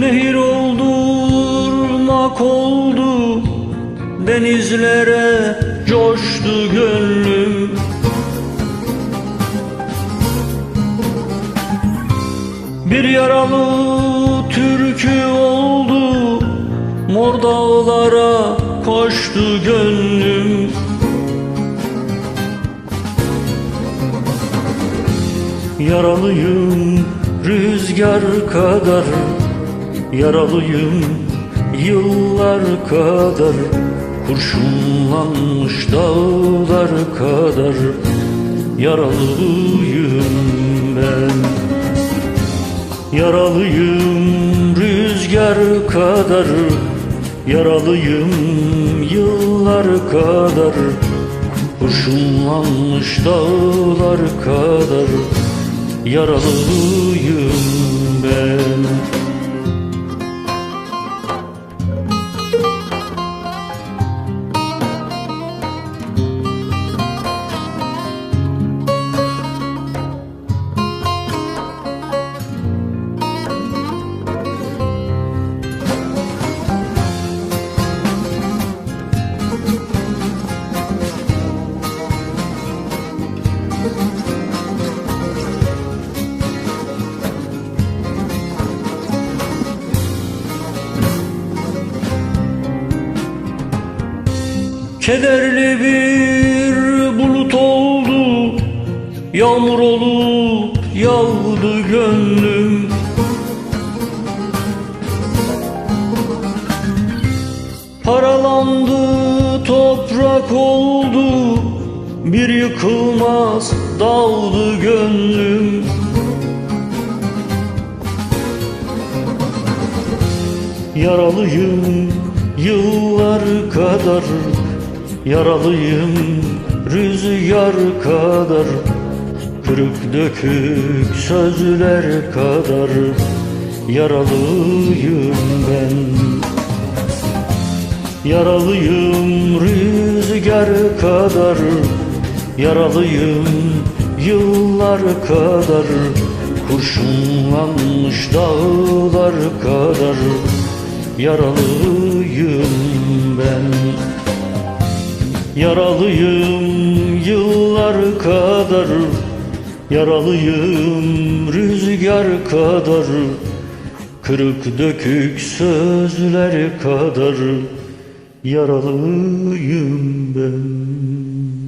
Nehir oldurmak oldu Denizlere coştu gönlüm. Bir yaralı türkü oldu Mor dağlara koştu gönlüm. Yaralıyım rüzgar kadar Yaralıyım yıllar kadar Kurşunlanmış dağlar kadar. Yaralıyım ben. Yaralıyım rüzgar kadar Yaralıyım yıllar kadar. Kurşunlanmış dağlar kadar Yaralıyım ben Kederli bir bulut oldu Yağmur olup yağdı gönlüm. Paralandı toprak oldu Bir yıkılmaz dağıldı gönlüm. Yaralıyım yıllar kadar Yaralıyım rüzgar kadar Kırık dökük sözler kadar. Yaralıyım ben. Yaralıyım rüzgar kadar. Yaralıyım yıllar kadar. Kurşunlanmış dağlar kadar. Yaralıyım ben Yaralıyım yıllar kadar Yaralıyım rüzgar kadar Kırık dökük sözler kadar. Yaralıyım ben